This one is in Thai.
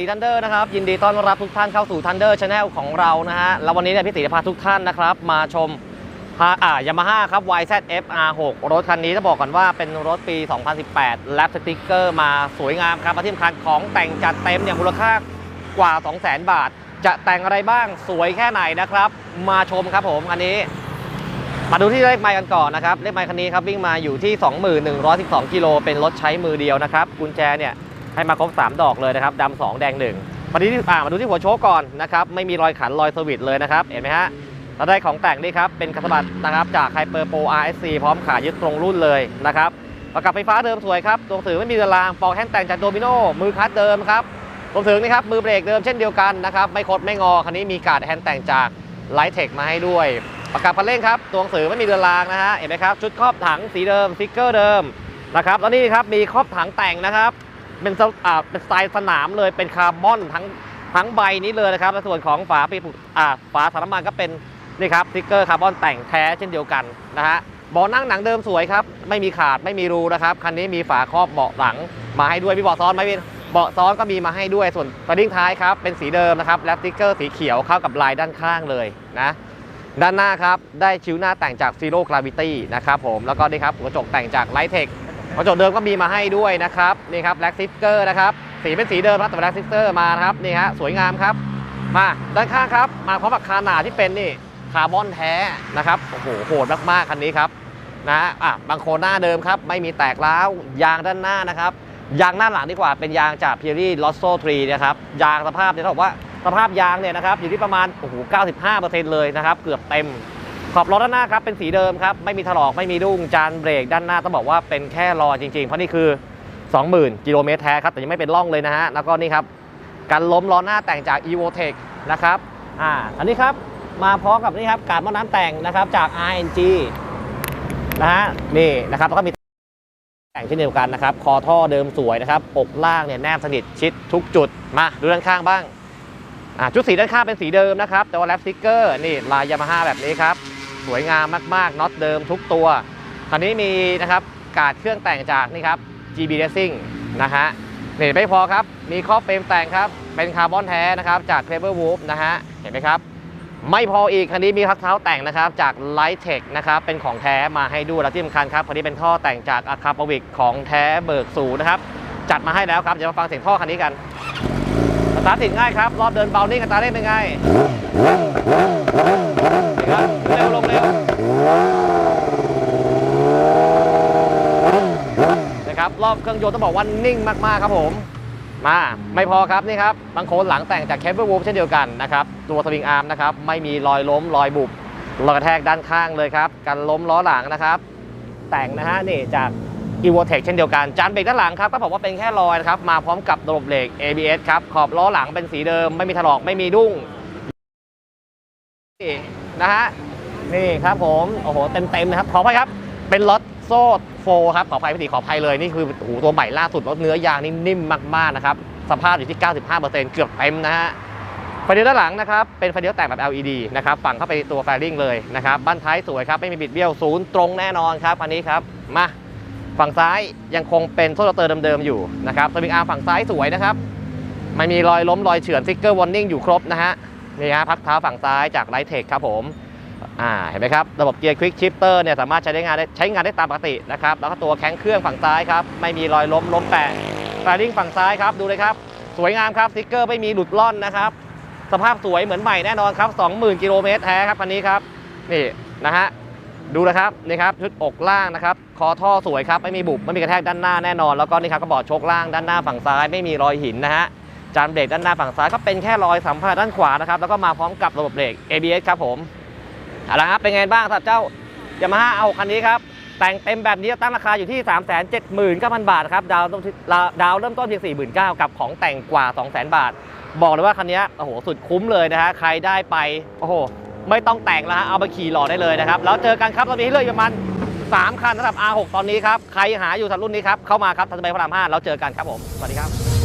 ีทันเดอร์นะครับ ยินดีต้อนรับทุกท่านเข้าสู่ Thunder Channel ของเรานะฮะ แล้ววันนี้เนี่ยพี่ติจะพาทุกท่านนะครับ มาชมพาอ่ายามาฮ่าครับ YZF R6 รถคันนี้จะบอกก่อนว่าเป็นรถปี 2018 แลปสติกเกอร์มาสวยงามครับและที่สำคัญของแต่งจัดเต็มเนี่ยมูลค่ากว่า 200,000 บาท จะแต่งอะไรบ้างสวยแค่ไหนนะครับ มาชมครับผมอันนี้ มาดูที่เลขไมล์กันก่อนนะครับเลขไมล์คันนี้ครับวิ่งมาอยู่ที่ 2112 กิโลเป็นรถใช้มือเดียวนะครับกุญแจเนี่ย ให้มาครบ 3 ดอกเลยนะครับดำสองแดงหนึ่งมาดูที่อ่ามาดูที่หัวโชคก่อนนะครับไม่มีรอยขันรอยสวิตช์เลยนะครับเห็นไหมฮะเราได้ของแต่งนี่ครับเป็นกระสบัดนะครับจากไฮเปอร์โปร RSC พร้อมขายึดตรงรุ่นเลยนะครับประกับไฟฟ้าเดิมสวยครับตัวงสือไม่มีเรือนรางปอกแห้งแต่งจากโดมิโนมือคัดเดิมครับรวมถึงนี่ครับมือเบรกเดิมเช่นเดียวกันนะครับไม่คดไม่งอคันนี้มีการ์ดแฮนด์แต่งจากไลท์เทคมาให้ด้วย ประกับคันเร่งครับตัวงสือไม่มีเรือนรางนะฮะเห็นไหมครับชุดครอบถังสีเดิมสติ๊กเกอร์เดิมนะครับแล้วนี่ครับมีครอบถังแต่งนะครับ เป็นอ่าเป็นสไตล์สนามเลยเป็นคาร์บอนทั้งทั้งใบนี้เลยนะครับและส่วนของฝาปีกอ่าฝาถังน้ำมันก็เป็นนี่ครับสติ๊กเกอร์คาร์บอนแต่งแท้เช่นเดียวกันนะฮะเบาะนั่งหนังเดิมสวยครับ ไม่มีขาดไม่มีรูนะครับคันนี้มีฝาครอบเบาะหลังมาให้ด้วยมีเบาะซ้อนไหมพี่เบาะซ้อนก็มีมาให้ด้วยส่วนกระดิ่งท้ายครับเป็นสีเดิมนะครับและสติ๊กเกอร์สีเขียวเข้ากับลายด้านข้างเลยนะด้านหน้าครับได้ชิ้วหน้าแต่งจาก Zero Gravity นะครับผมแล้วก็นี่ครับกระจกแต่งจาก Lighttech กระจกเดิมก็มีมาให้ด้วยนะครับนี่ครับ Black Sticker นะครับสีเป็นสีเดิมครับแต่ Black Sticker มานะครับนี่ฮะสวยงามครับ มาด้านข้างครับมาพร้อมกับคาหนาที่เป็นนี่คาร์บอนแท้นะครับโอ้โหโหดมากๆคันนี้ครับนะฮะอะบางโคนหน้าเดิมครับไม่มีแตกร้าวยางด้านหน้านะครับยางหน้าหลังดีกว่าเป็นยางจาก p i e r i Losso 3นะครับยางสภาพเนี่ยต้องบอกว่าสภาพยางเนี่ยนะครับอยู่ที่ประมาณโอ้โห95%เลยนะครับเกือบเต็ม ขอบล้อด้านหน้าครับเป็นสีเดิมครับไม่มีถลอกไม่มีดุ้งจานเบรกด้านหน้าต้องบอกว่าเป็นแค่รอจริงๆ เพราะนี่คือ 20,000 กิโลเมตรแท้ครับแต่ยังไม่เป็นร่องเลยนะฮะแล้วก็นี่ครับกันล้มล้อหน้าแต่งจาก Evotech นะครับอ่าอันนี้ครับมาพร้อมกับนี่ครับการมอน้ำแต่งนะครับจาก RNG นะฮะนี่นะครับแล้วก็มีแต่งเช่นเดียวกันนะครับ คอท่อเดิมสวยนะครับอกล่างเนี่ยแนบสนิทชิดทุกจุดมาดูด้านข้างบ้าง อ่าชุดสีด้านข้างเป็นสีเดิมนะครับ แต่ว่าแรปสติกเกอร์นี่ลายยามาฮ่าแบบนี้ครับ สวยงามมากๆน็อตเดิมทุกตัวคันนี้มีนะครับกาดเครื่องแต่งจากนี่ครับ GB Racing นะฮะนี่ไม่พอครับ มีครอบเฟรมแต่งครับ เป็นคาร์บอนแท้นะครับจาก Clever Wolf นะฮะเห็นไหมครับ ไม่พออีกคันนี้มีพักเท้าแต่งนะครับจาก Lighttech นะครับเป็นของแท้มาให้ดูและที่สำคัญครับคันนี้เป็นท่อแต่งจากอาคาปวิกของแท้เบิกสูนะครับจัดมาให้แล้วครับเดี๋ยวมาฟังเสียงท่อคันนี้กันสตาร์ทติดง่ายครับ รอบเดินเบานิ่งอัตราเร่งเป็นไงนี่ครับเร็วลงเร็วนะ ครับ รอบเครื่องยนต์ต้องบอกว่านิ่งมากๆครับผม มาไม่พอครับนี่ครับบางโคนหลังแต่งจากแคปเปอร์วูฟเช่นเดียวกันนะครับ ตัวสวิงอาร์มนะครับไม่มีรอยล้มรอยบุบรอยกระแทกด้านข้างเลยครับกันล้มล้อหลังนะครับ แต่งนะฮะนี่จาก e v o t e c h เช่นเดียวกัน จานเบรกด้านหลังครับก็บอกว่าเป็นแค่รอยนะครับ มาพร้อมกับระบบเบรก ABS ครับ ขอบล้อหลังเป็นสีเดิม ไม่มีถลอกไม่มีดุ้งนี่นะฮะนี่ครับผม โอ้โห เต็มๆนะครับขออภัยครับ เป็นรถ โซ่โฟครับขออภัยพี่ตีขออภัยเลย นี่คือโอ้โหตัวใหม่ล่าสุดรถเนื้อยางนี่นิ่มมากๆนะครับสภาพอยู่ที่ 95%เกือบเต็มนะฮะไฟเลี้ยวด้านหลังนะครับเป็นไฟเลี้ยวแต่งแบบ LED นะครับฝั่งเข้าไปตัวไฟลิ่งเลยนะครับบ้านท้ายสวยครับไม่มีบิดเบี้ยวศูนย์ตรงแน่นอนครับอันนี้ครับมาฝั่งซ้ายยังคงเป็นโซ่เตอร์เดิมๆอยู่นะครับสวิงอาร์ฝั่งซ้ายสวยนะครับไม่มีรอยล้มรอยเฉือนซิกเกอร์วอร์นิ่งอยู่ครบนะฮะนี่ฮะพักเท้าฝั่งซ้ายจากไลท์เทคครับผม อ่าเห็นไหมครับ ระบบเกียร์ควิกชิปเตอร์เนี่ยสามารถใช้ได้งานได้ใช้งานได้ตามปกตินะครับ แล้วก็ตัวแข้งเครื่องฝั่งซ้ายครับ ไม่มีรอยล้มล้มแปะไฟลิ่งฝั่งซ้ายครับ ดูเลยครับ สวยงามครับสติ๊กเกอร์ไม่มีหลุดล่อนนะครับ สภาพสวยเหมือนใหม่แน่นอนครับ 20,000 กิโลเมตรแท้ครับคันนี้ครับ นี่นะฮะดูนะครับนี่ครับชุดอกล่างนะครับคอท่อสวยครับไม่มีบุบไม่มีกระแทกด้านหน้าแน่นอน แล้วก็นี่ครับกระบอกโชคล่างด้านหน้าฝั่งซ้ายไม่มีรอยหินนะฮะจานเบรกด้านหน้าฝั่งซ้ายก็เป็นแค่รอยสัมผัสด้านขวานะครับแล้วก็มาพร้อมกับระบบเบรก ABS ครับผม เอาละครับเป็นไงบ้างสำหรับเจ้ายามาฮ่าเอาคันนี้ครับ แต่งเต็มแบบนี้ตั้งราคาอยู่ที่ 3 7 9 0 0 0 บาทครับ ดาวต้นที่ดาวเริ่มต้นเพียง 49,000 กับของแต่งกว่า 200,000 บาท บอกเลยว่าคันนี้โอ้โหสุดคุ้มเลยนะฮะใครได้ไปโอ้โหไม่ต้องแต่งแล้วฮะเอาไปขี่หล่อได้เลยนะครับแล้วเจอกันครับเรามีให้เลือกอยู่ประมาณ3คันสำหรับ R6 ตอนนี้ครับใครหาอยู่สำหรับรุ่นนี้ครับเข้ามาครับทันเบพระราม5แล้วเจอกันครับผมสวัสดีครับ